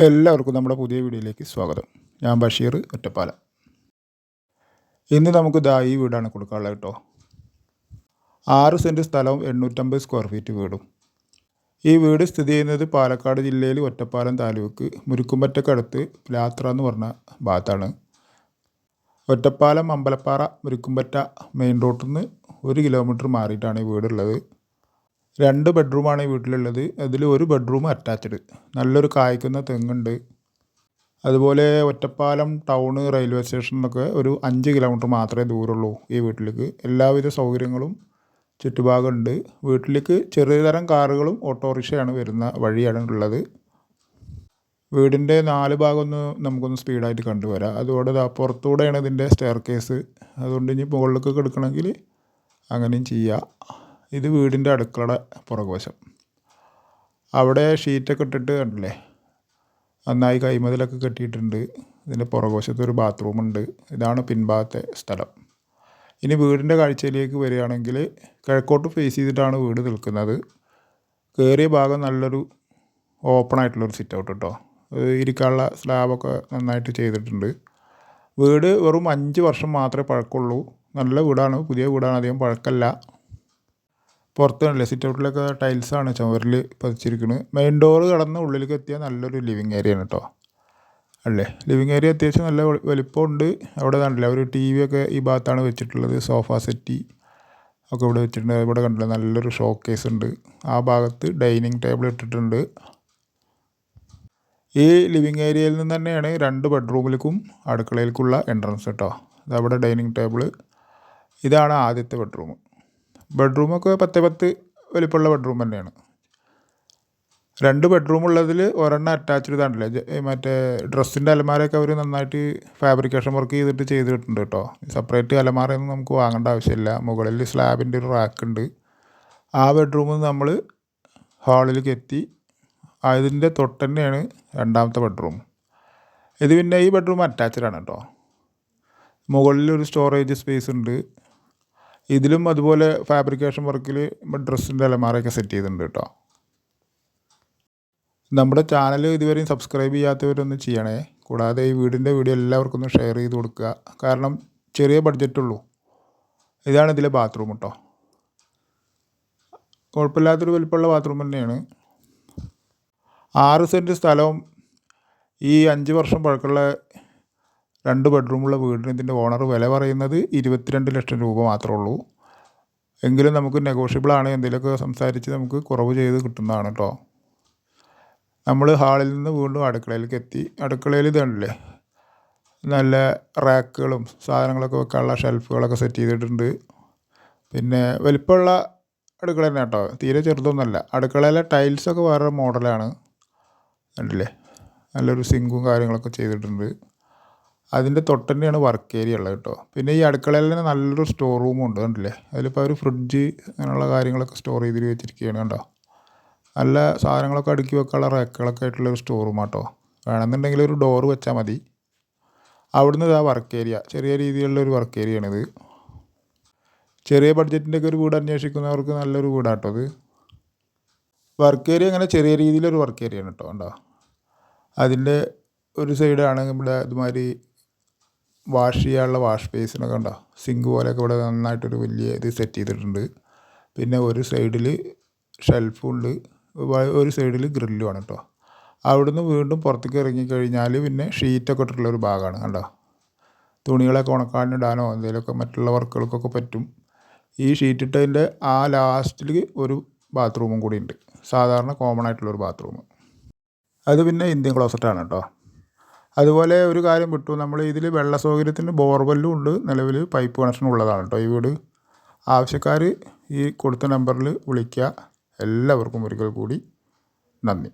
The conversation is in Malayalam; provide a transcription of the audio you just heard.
എല്ലാവർക്കും നമ്മുടെ പുതിയ വീഡിയോയിലേക്ക് സ്വാഗതം. ഞാൻ ബഷീർ ഒറ്റപ്പാല. ഇന്ന് നമുക്ക് ദാ ഈ വീടാണ് കൊടുക്കാനുള്ളത് കേട്ടോ. ആറ് സെന്റ് സ്ഥലവും എണ്ണൂറ്റമ്പത് സ്ക്വയർ ഫീറ്റ് വീടും. ഈ വീട് സ്ഥിതി ചെയ്യുന്നത് പാലക്കാട് ജില്ലയിൽ ഒറ്റപ്പാലം താലൂക്ക് മുരുക്കുമ്പറ്റക്കടുത്ത് പ്ലാത്ര എന്ന് പറഞ്ഞ ഭാഗത്താണ്. ഒറ്റപ്പാലം അമ്പലപ്പാറ മുരുക്കുമ്പറ്റ മെയിൻ റോഡിൽ നിന്ന് ഒരു കിലോമീറ്റർ മാറിയിട്ടാണ് ഈ വീടുള്ളത്. രണ്ട് ബെഡ്റൂമാണ് ഈ വീട്ടിലുള്ളത്. അതിൽ ഒരു ബെഡ്റൂം അറ്റാച്ച്ഡ് നല്ലൊരു കായ്ക്കുന്ന തെങ്ങുണ്ട്. അതുപോലെ ഒറ്റപ്പാലം ടൗണ് റെയിൽവേ സ്റ്റേഷൻ എന്നൊക്കെ ഒരു അഞ്ച് കിലോമീറ്റർ മാത്രമേ ദൂരമുള്ളൂ ഈ വീട്ടിലേക്ക്. എല്ലാവിധ സൗകര്യങ്ങളും ചുറ്റുഭാഗമുണ്ട്. വീട്ടിലേക്ക് ചെറിയ തരം കാറുകളും ഓട്ടോറിക്ഷയാണ് വരുന്ന വഴിയാണ് ഉള്ളത്. വീടിന്റെ നാല് ഭാഗം ഒന്ന് നമുക്കൊന്ന് സ്പീഡായിട്ട് കണ്ടുവരാം. അതുകൊണ്ട് പുറത്തൂടെയാണ് ഇതിന്റെ സ്റ്റെയർ കേസ് അതുകൊണ്ട് ഇനി മുകളിലേക്ക് എടുക്കണമെങ്കിൽ അങ്ങനെയും ചെയ്യാം. ഇത് വീടിന്റെ അടുക്കളയുടെ പുറകുവശം. അവിടെ ഷീറ്റൊക്കെ ഇട്ടിട്ട് കണ്ടില്ലേ? നന്നായി കൈമതിലൊക്കെ കെട്ടിയിട്ടുണ്ട്. ഇതിന്റെ പുറകുവശത്ത് ഒരു ബാത്റൂമുണ്ട് ഇതാണ് പിൻഭാഗത്തെ സ്ഥലം. ഇനി വീടിന്റെ കാഴ്ചയിലേക്ക് വരികയാണെങ്കിൽ കിഴക്കോട്ട് ഫേസ് ചെയ്തിട്ടാണ് വീട് നിൽക്കുന്നത്. കയറിയ ഭാഗം നല്ലൊരു ഓപ്പൺ ആയിട്ടുള്ളൊരു സിറ്റ് ഔട്ട് കേട്ടോ ഇരിക്കാനുള്ള സ്ലാബൊക്കെ നന്നായിട്ട് ചെയ്തിട്ടുണ്ട്. വീട് വെറും അഞ്ച് വർഷം മാത്രമേ പഴക്കമുള്ളൂ. നല്ല വീടാണ്. പുതിയ വീടാണ്. അധികം പഴക്കമല്ല. പുറത്ത് കണ്ടില്ലേ? സിറ്റ് ഔട്ടിലൊക്കെ ടൈൽസാണ് ചുവരിൽ പതിച്ചിരിക്കുന്നത് മെയിൻ ഡോർ കടന്ന് ഉള്ളിലേക്ക് എത്തിയാൽ നല്ലൊരു ലിവിങ് ഏരിയ ആണ് കേട്ടോ അല്ലേ? ലിവിങ് ഏരിയ അത്യാവശ്യം നല്ല വലിപ്പമുണ്ട്. അവിടെ കണ്ടില്ല? ഒരു ടി വി ഒക്കെ ഈ ഭാഗത്താണ് വെച്ചിട്ടുള്ളത്. സോഫ സെറ്റി ഒക്കെ ഇവിടെ വെച്ചിട്ടുണ്ട്. ഇവിടെ കണ്ടില്ല? നല്ലൊരു ഷോ കേസ് ഉണ്ട്. ആ ഭാഗത്ത് ഡൈനിങ് ടേബിൾ ഇട്ടിട്ടുണ്ട്. ഈ ലിവിങ് ഏരിയയിൽ നിന്ന് തന്നെയാണ് രണ്ട് ബെഡ്റൂമിലേക്കും അടുക്കളയിലേക്കുള്ള എൻട്രൻസ് കേട്ടോ അതവിടെ ഡൈനിങ് ടേബിൾ ഇതാണ് ആദ്യത്തെ ബെഡ്റൂം ബെഡ്റൂമൊക്കെ പത്ത് പത്ത് വലിപ്പമുള്ള ബെഡ്റൂം തന്നെയാണ്. രണ്ട് ബെഡ്റൂം ഉള്ളതിൽ ഒരെണ്ണം അറ്റാച്ച്ഡ് ഇതാണല്ലേ മറ്റേ ഡ്രസ്സിന്റെ അലമാരയൊക്കെ അവർ നന്നായിട്ട് ഫാബ്രിക്കേഷൻ വർക്ക് ചെയ്തിട്ട് ചെയ്തിട്ടുണ്ട് കേട്ടോ. സെപ്പറേറ്റ് അലമാരയൊന്നും നമുക്ക് വാങ്ങേണ്ട ആവശ്യമില്ല. മുകളിൽ സ്ലാബിന്റെ ഒരു റാക്ക് ഉണ്ട്. ആ ബെഡ്റൂമിൽ നമ്മൾ ഹാളിലേക്ക് എത്തി. അതിന്റെ തൊട്ട് തന്നെയാണ് രണ്ടാമത്തെ ബെഡ്റൂം ഇത് പിന്നെ ഈ ബെഡ്റൂം അറ്റാച്ച്ഡ് ആണ് കേട്ടോ. മുകളിൽ ഒരു സ്റ്റോറേജ് സ്പേസ് ഉണ്ട്. ഇതിലും അതുപോലെ ഫാബ്രിക്കേഷൻ വർക്കിൽ ഡ്രസ്സിന്റെ അലമാറയൊക്കെ സെറ്റ് ചെയ്തിട്ടുണ്ട് കേട്ടോ നമ്മുടെ ചാനൽ ഇതുവരെയും സബ്സ്ക്രൈബ് ചെയ്യാത്തവരൊന്നും ചെയ്യണേ. കൂടാതെ ഈ വീടിന്റെ വീഡിയോ എല്ലാവർക്കും ഒന്ന് ഷെയർ ചെയ്ത് കൊടുക്കുക. കാരണം ചെറിയ ബഡ്ജറ്റുള്ളൂ ഇതാണ് ഇതിലെ ബാത്റൂം കേട്ടോ കുഴപ്പമില്ലാത്തൊരു വലിപ്പമുള്ള ബാത്റൂം തന്നെയാണ്. ആറ് സെന്റ് സ്ഥലവും ഈ അഞ്ച് വർഷം പഴക്കമുള്ള രണ്ട് ബെഡ്റൂമുള്ള വീടിന് ഇതിന്റെ ഓണർ വില പറയുന്നത് ഇരുപത്തിരണ്ട് ലക്ഷം രൂപ മാത്രമേ ഉള്ളൂ. എങ്കിലും നമുക്ക് നെഗോഷ്യബിൾ ആണ്. എന്തെങ്കിലുമൊക്കെ സംസാരിച്ച് നമുക്ക് കുറവ് ചെയ്ത് കിട്ടുന്നതാണ് കേട്ടോ നമ്മൾ ഹാളിൽ നിന്ന് വീണ്ടും അടുക്കളയിലേക്ക് എത്തി. അടുക്കളയിൽ ഇതുണ്ടല്ലേ നല്ല റാക്കുകളും സാധനങ്ങളൊക്കെ വെക്കാനുള്ള ഷെൽഫുകളൊക്കെ സെറ്റ് ചെയ്തിട്ടുണ്ട്. പിന്നെ വലിപ്പമുള്ള അടുക്കള തന്നെ കേട്ടോ തീരെ ചെറുതൊന്നുമല്ല. അടുക്കളയിലെ ടൈൽസൊക്കെ വേറെ മോഡലാണ് കണ്ടില്ലേ? നല്ലൊരു സിങ്കും കാര്യങ്ങളൊക്കെ ചെയ്തിട്ടുണ്ട്. അതിന്റെ തൊട്ട് തന്നെയാണ് വർക്ക് ഏരിയ ഉള്ളത് കേട്ടോ. പിന്നെ ഈ അടുക്കളയിൽ തന്നെ നല്ലൊരു സ്റ്റോർ റൂം ഉണ്ട് കണ്ടില്ലേ? അതിലിപ്പോൾ ഒരു ഫ്രിഡ്ജ് അങ്ങനെയുള്ള കാര്യങ്ങളൊക്കെ സ്റ്റോർ ചെയ്തിട്ട് വെച്ചിരിക്കുകയാണ് കണ്ടോ? നല്ല സാധനങ്ങളൊക്കെ അടുക്കി വെക്കാനുള്ള റാക്കുകളൊക്കെ ആയിട്ടുള്ള ഒരു സ്റ്റോർ റൂം കേട്ടോ വേണമെന്നുണ്ടെങ്കിൽ ഒരു ഡോർ വെച്ചാൽ മതി. അവിടുന്ന് ഇതാ വർക്ക് ഏരിയ ചെറിയ രീതിയിലുള്ള ഒരു വർക്ക് ആണിത്. ചെറിയ ബഡ്ജറ്റിന്റെ ഒക്കെ ഒരു വീട് അന്വേഷിക്കുന്നവർക്ക് നല്ലൊരു വീടാട്ടോ അത്. വർക്ക് ഏരിയ അങ്ങനെ ചെറിയ രീതിയിലൊരു വർക്ക് ഏരിയ ആണ് കേട്ടോ ഉണ്ടോ അതിന്റെ ഒരു സൈഡാണ് നമ്മുടെ ഇതുമാതിരി വാഷ് ചെയ്യാനുള്ള വാഷ് ബേസിനൊക്കെ ഉണ്ടോ? സിങ്ക് പോലെയൊക്കെ ഇവിടെ നന്നായിട്ടൊരു വലിയ ഇത് സെറ്റ് ചെയ്തിട്ടുണ്ട്. പിന്നെ ഒരു സൈഡിൽ ഷെൽഫുണ്ട് ഒരു സൈഡിൽ ഗ്രില്ലുമാണ് കേട്ടോ അവിടുന്ന് വീണ്ടും പുറത്തേക്ക് ഇറങ്ങിക്കഴിഞ്ഞാൽ പിന്നെ ഷീറ്റൊക്കെ ഇട്ടിട്ടുള്ള ഒരു ഭാഗമാണ് കണ്ടോ? തുണികളൊക്കെ ഉണക്കാനിടാനോ എന്തെങ്കിലുമൊക്കെ മറ്റുള്ള വർക്കുകൾക്കൊക്കെ പറ്റും. ഈ ഷീറ്റ് ഇട്ടതിന്റെ ആ ലാസ്റ്റിൽ ഒരു ബാത്റൂമും കൂടി ഉണ്ട്. സാധാരണ കോമൺ ആയിട്ടുള്ളൊരു ബാത്റൂം അത് പിന്നെ ഇന്ത്യൻ ക്ലോസറ്റാണ് കേട്ടോ അതുപോലെ ഒരു കാര്യം വിട്ടു. നമ്മൾ ഇതിൽ വെള്ള സൗകര്യത്തിന് ബോർവെല്ലും ഉണ്ട്. നിലവിൽ പൈപ്പ് കണക്ഷൻ ഉള്ളതാണ് കേട്ടോ ഈ വീട്. ആവശ്യക്കാർ ഈ കൊടുത്ത നമ്പറിൽ വിളിക്കുക എല്ലാവർക്കും ഒരിക്കൽ കൂടി നന്ദി.